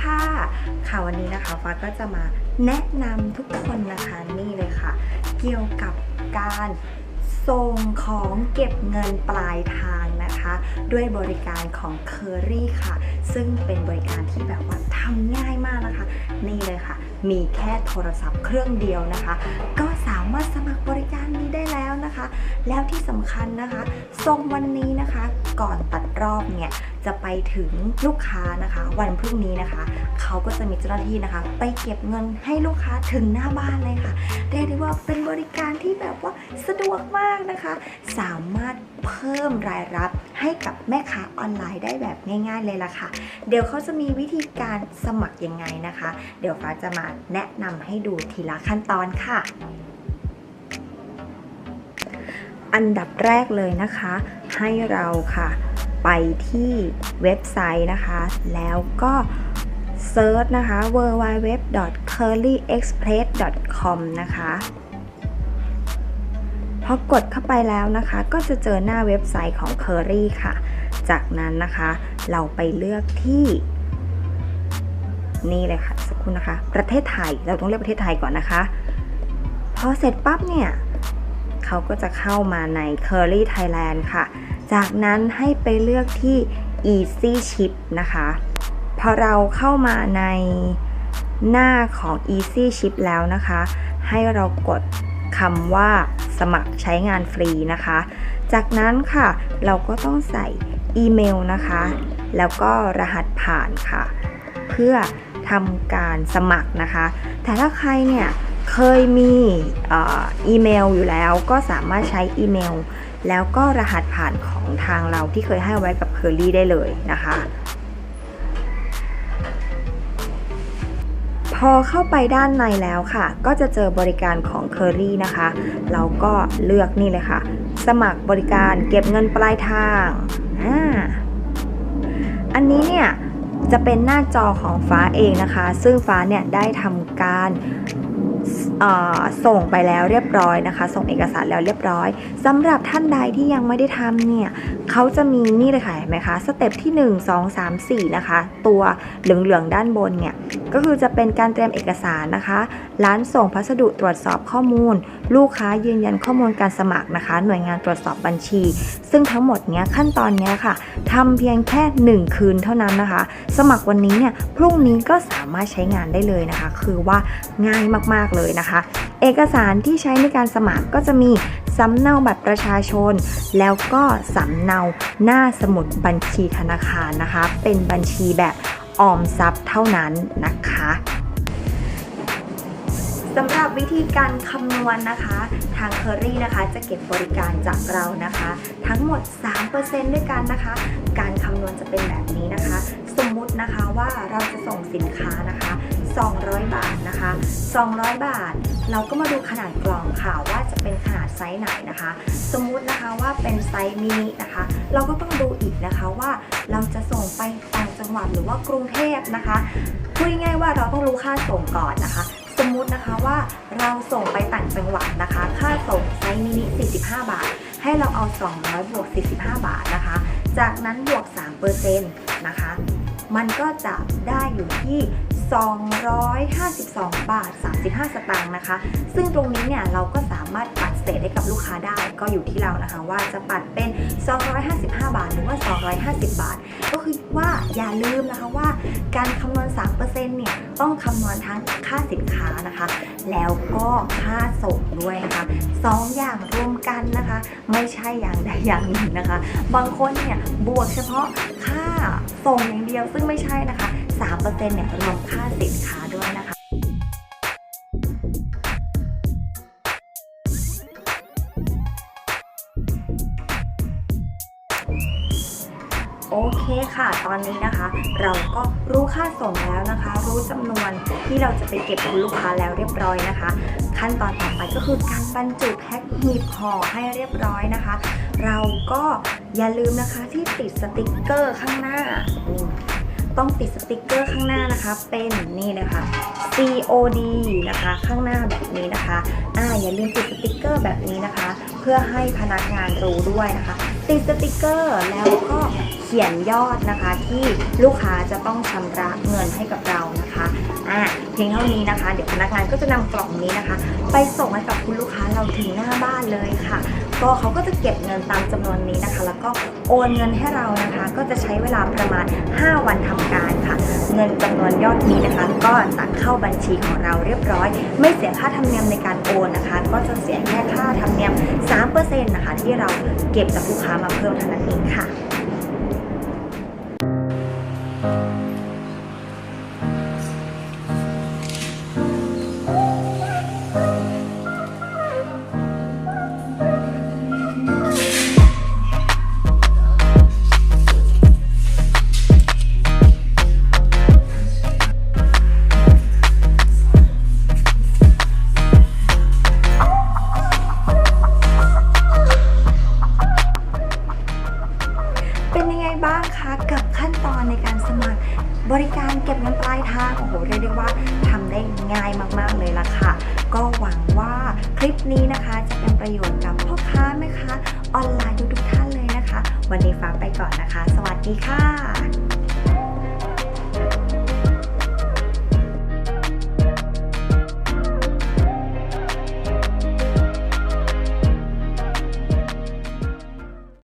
ค่ะ ค่ะวันนี้นะคะฟ้าก็จะมาแนะนำทุกคนนะคะนี่เลยค่ะ เกี่ยวกับการส่งของเก็บเงินปลายทางนะคะ ด้วยบริการของ Curry ค่ะ ซึ่งเป็นบริการที่แบบว่าทำง่ายมากนะคะ นี่เลยค่ะ มีแค่โทรศัพท์เครื่องเดียวนะคะ ก็สามารถสมัครบริการนี้ได้แล้วนะคะ แล้วที่สำคัญนะคะส่งวันนี้นะคะ ก่อนตัดรอบเนี่ยจะไปถึงลูกค้านะคะ วันพรุ่งนี้นะคะเขาก็จะมีเจ้าหน้าที่นะคะ ไปเก็บเงินให้ลูกค้าถึงหน้าบ้านเลยค่ะเรียกได้ว่าเป็นบริการที่แบบว่าสะดวกมากนะคะ สามารถเพิ่มรายรับให้กับแม่ค้าออนไลน์ได้แบบง่าย ๆ เลยล่ะค่ะเดี๋ยวเขาจะมีวิธีการสมัครยังไงนะคะ เดี๋ยวฟ้าจะมาแนะนำให้ดูทีละขั้นตอนค่ะ อันดับแรกเลยนะคะ ให้เราค่ะ ไปที่เว็บไซต์นะคะ แล้วก็เซิร์ชนะคะ www.curlyexpress.com นะคะพอกดเข้าไปแล้วนะคะ ก็จะเจอหน้าเว็บไซต์ของ Curry ค่ะ จากนั้นนะคะ เราไปเลือกที่ นี่เลยค่ะสักครู่นะคะ ประเทศไทยเราต้องเลือกประเทศไทยก่อนนะคะพอเสร็จปั๊บเนี่ยเขาก็จะเข้ามาใน Curly Thailand ค่ะ จากนั้นให้ไปเลือกที่ Easy Ship นะคะ พอเราเข้ามาในหน้าของ Easy Ship แล้วนะคะ ให้เรากดคำว่าสมัครใช้งานฟรีนะคะ จากนั้นค่ะเราก็ต้องใส่ อีเมลนะคะ แล้วก็รหัสผ่านค่ะ เพื่อทำการสมัครนะคะ แต่ถ้าใครเนี่ยเคยมีอีเมลอยู่แล้วก็สามารถใช้อีเมล แล้วก็รหัสผ่านของทางเราที่เคยให้ไว้กับ Curly ได้เลยนะคะ พอเข้าไปด้านในแล้วค่ะ ก็จะเจอบริการของ Curly นะคะ เราก็เลือกนี่เลยค่ะ สมัครบริการเก็บเงินปลายทาง อ่าอันนี้เนี่ยจะเป็นหน้าจอของฟ้าเองนะคะ ซึ่งฟ้าเนี่ยได้ทำการส่งไปแล้วเรียบร้อยนะคะ ส่งเอกสารแล้วเรียบร้อยสำหรับท่านใดที่ยังไม่ได้ทำเนี่ยเขาจะมีนี่เลยค่ะเห็นไหมคะสเต็ปที่ 1 2 3 4 นะคะ ตัวเหลืองๆด้านบนเนี่ย ก็คือจะเป็นการเตรียมเอกสารนะคะ ร้านส่งพัสดุตรวจสอบข้อมูล ลูกค้ายืนยันข้อมูลการสมัครนะคะ หน่วยงานตรวจสอบบัญชี ซึ่งทั้งหมดเนี้ยขั้นตอนเนี้ยค่ะทำเพียงแค่ 1 คืนเท่านั้นนะคะ สมัครวันนี้เนี่ยพรุ่งนี้ก็สามารถใช้งานได้เลยนะคะ คือว่าง่ายมากๆเลยนะคะ เอกสารที่ใช้ในการสมัครก็จะมีสำเนาบัตรประชาชน แล้วก็สำเนาหน้าสมุดบัญชีธนาคารนะคะ เป็นบัญชีแบบ ออมทรัพย์เท่านั้นนะคะสำหรับวิธีการคำนวณนะคะ ทาง Curry นะคะจะเก็บบริการจากเรานะคะ ทั้งหมด 3%ด้วยกันนะคะ การคำนวณจะเป็นแบบนี้นะคะ สมมุตินะคะว่าเราจะส่งสินค้านะคะ 200 บาทนะคะ 200 บาท เราก็มาดูขนาดกล่องค่ะว่าจะเป็นขนาดไซส์ไหนนะคะ สมมุตินะคะว่าเป็นไซส์มินินะคะ เราก็ต้องดูอีกนะคะว่าเราจะส่งไป จังหวัดหรือว่ากรุงเทพนะคะพูดง่ายๆว่าเราต้องรู้ค่าส่งก่อนนะคะ สมมุตินะคะว่าเราส่งไปต่างจังหวัดนะคะ ค่าส่งไซมินิ 45 บาท ให้เราเอา 200 บวก 45 บาทนะคะ จากนั้นบวก 3%นะคะ มันก็จะได้อยู่ที่252 บาท 35 สตางค์นะคะ ซึ่งตรงนี้เนี่ยเราก็สา เศษให้กับลูกค้าได้ก็อยู่ที่เรานะคะ ว่าจะปัดเป็น 255 บาท หรือว่า 250 บาท ก็คือว่าอย่าลืมนะคะว่าการคำนวณ 3%เนี่ยต้องคำนวณทั้งค่าสินค้านะคะ แล้วก็ค่าส่งด้วยนะคะสองอย่างรวมกันนะคะ ไม่ใช่อย่างใดอย่างหนึ่งนะคะ บางคนเนี่ยบวกเฉพาะค่าส่งอย่างเดียวซึ่งไม่ใช่นะคะ 3%เนี่ยรวมค่าสินค้า โอเคค่ะ ตอนนี้นะคะ เราก็รู้ค่าส่งแล้วนะคะ รู้จำนวนที่เราจะไปเก็บกับลูกค้าแล้วเรียบร้อยนะคะ ขั้นตอนต่อไปก็คือการบรรจุแพ็คหีบห่อให้เรียบร้อยนะคะ เราก็อย่าลืมนะคะที่ติดสติกเกอร์ข้างหน้านี่ต้องติดสติกเกอร์ข้างหน้านะคะ เป็นนี่เลยค่ะ COD นะคะ ข้างหน้าแบบนี้นะคะอ่าอย่าลืมติดสติกเกอร์แบบนี้นะคะ พื่อให้พนักงานรู้ด้วยนะคะ ติดสติกเกอร์แล้วก็เขียนยอดนะคะ ที่ลูกค้าจะต้องชำระเงินให้กับเรานะคะอ่าอ่าเพียงเท่านี้นะคะ เดี๋ยวพนักงานก็จะนำกล่องนี้นะคะ ไปส่งให้กับคุณลูกค้าเราถึงหน้าบ้านเลยค่ะ ก็เขาก็จะเก็บเงินตามจำนวนนี้นะคะ แล้วก็โอนเงินให้เรานะคะ ก็จะใช้เวลาประมาณ 5 วันทำการค่ะ เงินจำนวนยอดนี้นะคะ ก็จะเข้าบัญชีของเราเรียบร้อย ไม่เสียค่าธรรมเนียมในการโอนนะคะ ก็จะเสียแค่ค่าย 3%นะคะที่เราเก็บจากลูกค้ามาเพิ่มเท่านั้นเองค่ะ บริการเก็บเงินปลายทางโอ้โหเรียกได้ว่าทำได้ง่ายมากๆเลยล่ะค่ะ ก็หวังว่าคลิปนี้นะคะจะเป็นประโยชน์กับพ่อค้าแม่ค้าออนไลน์ทุกๆท่านเลยนะคะ วันนี้ฟ้าไปก่อนนะคะ สวัสดีค่ะ